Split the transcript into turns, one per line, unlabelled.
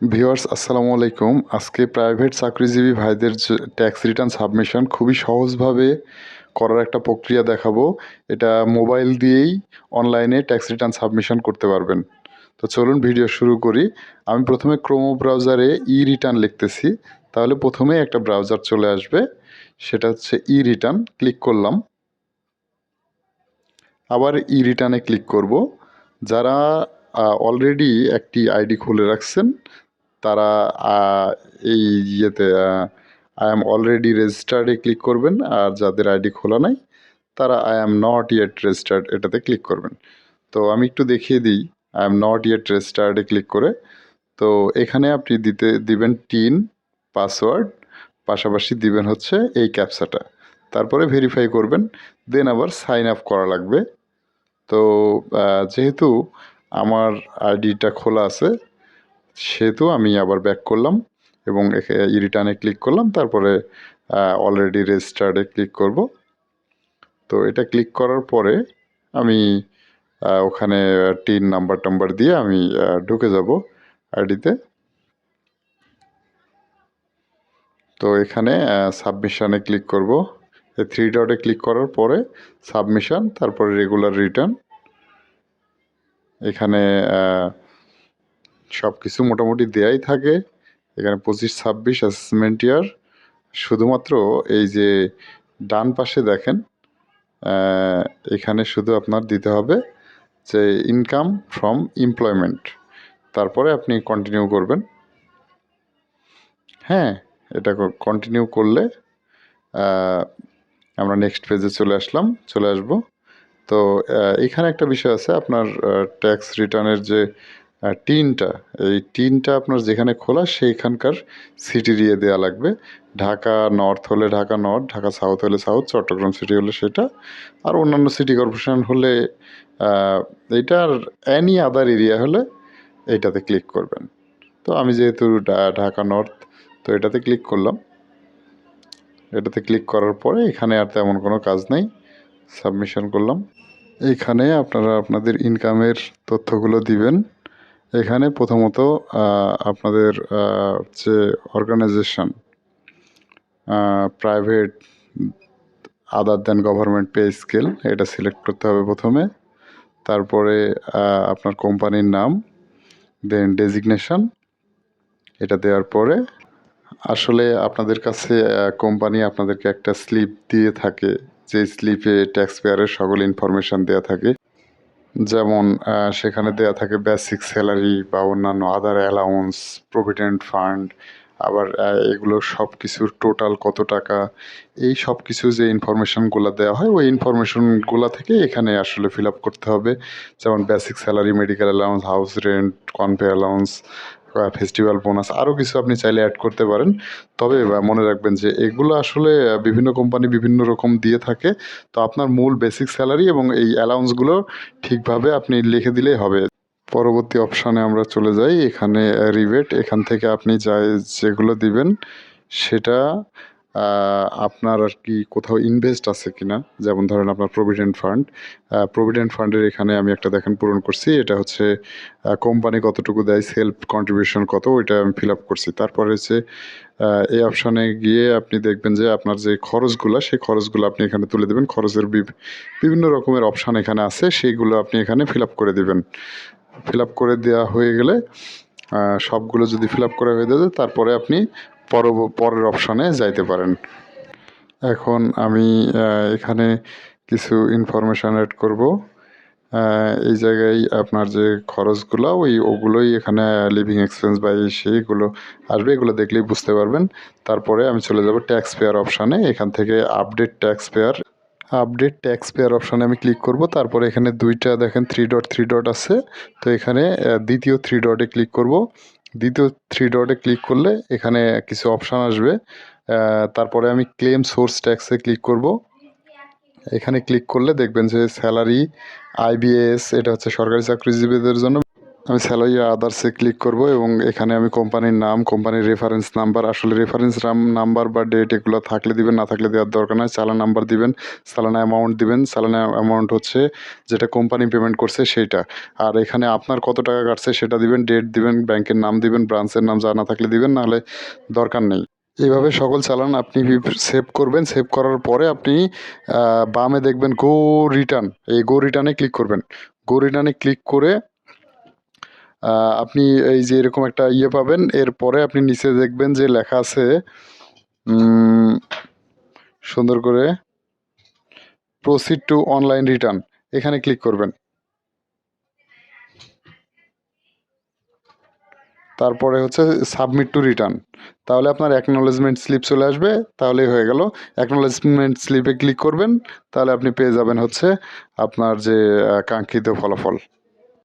Viewers, আসসালামু আলাইকুম। আজকে প্রাইভেট চাকরিজীবী ভাইদের ট্যাক্স রিটার্ন সাবমিশন, খুবই সহজভাবে করার একটা প্রক্রিয়া দেখাবো। এটা মোবাইল দিয়েই অনলাইনে ট্যাক্স রিটার্ন সাবমিশন করতে পারবেন। তো চলুন ভিডিও শুরু করি। আমি প্রথমে ক্রোমো ব্রাউজারে ই রিটার্ন লিখতেছি। তাহলে প্রথমে একটা ব্রাউজার চলে আসবে। সেটা হচ্ছে ই রিটার্ন ক্লিক করলাম। আবার ই রিটার্নে ক্লিক করব। যারা অলরেডি একটি আইডি খুলে রাখছেন তারা এই ইয়েতে আই এম অলরেডি রেজিস্টার্ডে ক্লিক করবেন, আর যাদের আইডি খোলা নাই, তারা I am not yet registered এটাতে ক্লিক করবেন। তো আমি একটু দেখিয়ে দিই আই এম নট ইয়েট রেজিস্টার্ডে ক্লিক করে। তো এখানে আপনি দিতে, দিবেন টিন পাসওয়ার্ড পাশাপাশি দিবেন হচ্ছে এই ক্যাপসাটা তারপরে ভেরিফাই করবেন দেন আবার সাইন আপ করা লাগবে। তো যেহেতু আমার আইডিটা খোলা আছে সেহেতু আমি আবার ব্যাক করলাম এবং রিটার্নে ক্লিক করলাম, তারপরে অলরেডি রেজিস্টার্ডে ক্লিক করব। তো এটা ক্লিক করার পরে আমি ওখানে টিন নাম্বার টাম্বার দিয়ে আমি ঢুকে যাব আইডিতে। তো এখানে সাবমিশানে ক্লিক করব। থ্রি ডটে ক্লিক করার পরে সাবমিশন তারপরে রেগুলার রিটার্ন এখানে সব কিছু মোটামুটি দেয়াই থাকে। এখানে পঁচিশ, ছাব্বিশ অ্যাসেসমেন্ট ইয়ার শুধুমাত্র এই যে ডান পাশে দেখেন এখানে শুধু আপনার দিতে হবে যে ইনকাম ফ্রম এমপ্লয়মেন্ট তারপরে আপনি কন্টিনিউ করবেন। হ্যাঁ এটা কন্টিনিউ করলে আমরা নেক্সট পেজে চলে আসলাম, চলে আসব। তো এখানে একটা বিষয় আছে, আপনার ট্যাক্স রিটার্নের যে টিনটা এই টিনটা আপনার যেখানে খোলা সেইখানকার সিটি দিয়ে দেওয়া লাগবে। ঢাকা নর্থ হলে ঢাকা নর্থ ঢাকা সাউথ হলে সাউথ চট্টগ্রাম সিটি হলে সেটা। আর অন্যান্য সিটি কর্পোরেশন হলে এইটার অ্যানি আদার এরিয়া হলে এইটাতে ক্লিক করবেন। তো আমি যেহেতু ঢাকা নর্থ তো এটাতে ক্লিক করলাম। এটাতে ক্লিক করার পরে এখানে আর তেমন কোনো কাজ নেই। সাবমিশন করলাম। এইখানে আপনারা আপনাদের ইনকামের তথ্যগুলো দিবেন। এখানে প্রথমত আপনাদের যে organisation private other than government pay scale এটা সিলেক্ট করতে হবে প্রথমে। তারপরে আপনার কোম্পানির নাম দেন ডেজিগনেশন এটা দেওয়ার পরে, আসলে আপনাদের কাছে কোম্পানি আপনাদেরকে একটা স্লিপ দিয়ে থাকে। যে স্লিপে ট্যাক্স পেয়ারের সকল ইনফরমেশান দেওয়া থাকে। যেমন সেখানে দেওয়া থাকে বেসিক স্যালারি বা অন্যান্য আদার অ্যালাউন্স প্রভিডেন্ট ফান্ড আবার এগুলো সব কিছুর টোটাল কত টাকা, এই সব কিছু যে ইনফরমেশানগুলো দেওয়া হয়, ওই ইনফরমেশনগুলো থেকে এখানে আসলে ফিল আপ করতে হবে। যেমন basic salary medical allowance house rent conveyance allowance festival bonus আরও কিছু আপনি চাইলে অ্যাড করতে পারেন। তবে মনে রাখবেন যে এগুলো আসলে বিভিন্ন কোম্পানি বিভিন্ন রকম দিয়ে থাকে। তো আপনার মূল বেসিক স্যালারি এবং এই অ্যালাউন্সগুলো ঠিকভাবে আপনি লিখে দিলেই হবে। পরবর্তী অপশানে আমরা চলে যাই। এখানে রিবেট এখান থেকে আপনি যাই যেগুলো দিবেন, সেটা আপনার আর কি কোথাও ইনভেস্ট আছে কিনা? যেমন ধরেন আপনার প্রভিডেন্ট ফান্ড প্রভিডেন্ট ফান্ডের এখানে আমি একটা দেখেন পূরণ করছি। এটা হচ্ছে কোম্পানি কতটুকু দেয় সেলফ কন্ট্রিবিউশন কত, ওইটা আমি ফিল আপ করছি। তারপরে হচ্ছে এই অপশানে গিয়ে আপনি দেখবেন যে আপনার যে খরচগুলো, সেই খরচগুলো আপনি এখানে তুলে দেবেন। খরচের বিভিন্ন রকমের অপশান এখানে আছে সেইগুলো আপনি এখানে ফিল আপ করে দেবেন। ফিল আপ করে দেওয়া হয়ে গেলে সবগুলো যদি ফিল আপ করা হয়ে যায়, তারপরে আপনি পর পরের অপশানে যাইতে পারেন। এখন আমি এখানে কিছু ইনফরমেশান অ্যাড করব। এই জায়গায় আপনার যে খরচগুলো, ওই ওগুলোই এখানে লিভিং এক্সপেন্স বা এই সেইগুলো আসবে, এগুলো দেখলেই বুঝতে পারবেন। তারপরে আমি চলে যাব ট্যাক্স পেয়ার অপশানে এখান থেকে update tax payer update tax payer অপশানে আমি ক্লিক করব। তারপরে এখানে দুইটা দেখেন থ্রি ডট থ্রি ডট আছে। তো এখানে দ্বিতীয় থ্রি ডটে ক্লিক করব। দ্বিতীয় থ্রি ডটে ক্লিক করলে এখানে কিছু অপশান আসবে। তারপরে আমি ক্লেম সোর্স ট্যাক্সে ক্লিক করব। এখানে ক্লিক করলে দেখবেন যে স্যালারি আইবিএস এটা হচ্ছে সরকারি চাকরিজীবীদের জন্য আমি স্যালারি আদার্সে ক্লিক করব এবং এখানে আমি কোম্পানির নাম কোম্পানির রেফারেন্স নাম্বার আসলে রেফারেন্স নাম্বার বা ডেট এগুলো থাকলে দিবেন, না থাকলে দেওয়ার দরকার নয় চালান নাম্বার দিবেন, চালানা অ্যামাউন্ট দিবেন, চালানা অ্যামাউন্ট হচ্ছে যেটা কোম্পানি পেমেন্ট করছে সেইটা। আর এখানে আপনার কত টাকা কাটছে সেটা দিবেন ডেট দিবেন ব্যাংকের নাম দিবেন ব্রাঞ্চের নাম জানা থাকলে দিবেন নাহলে দরকার নেই। এইভাবে সকল চালান আপনি সেভ করবেন সেভ করার পরে আপনি বামে দেখবেন গো রিটার্ন এই গো রিটার্নে ক্লিক করবেন। গো রিটার্নে ক্লিক করে আপনি এই যে এরকম একটা ইয়ে পাবেন, এরপরে আপনি নিচে দেখবেন যে লেখা আছে সুন্দর করে প্রসিড টু অনলাইন রিটার্ন এখানে ক্লিক করবেন। তারপরে হচ্ছে সাবমিট টু রিটার্ন তাহলে আপনার অ্যাকনোলেজমেন্ট স্লিপ চলে আসবে, তাহলেই হয়ে গেল। অ্যাকনোলেজমেন্ট স্লিপে ক্লিক করবেন, তাহলে আপনি পেয়ে যাবেন হচ্ছে আপনার যে কাঙ্ক্ষিত ফলাফল।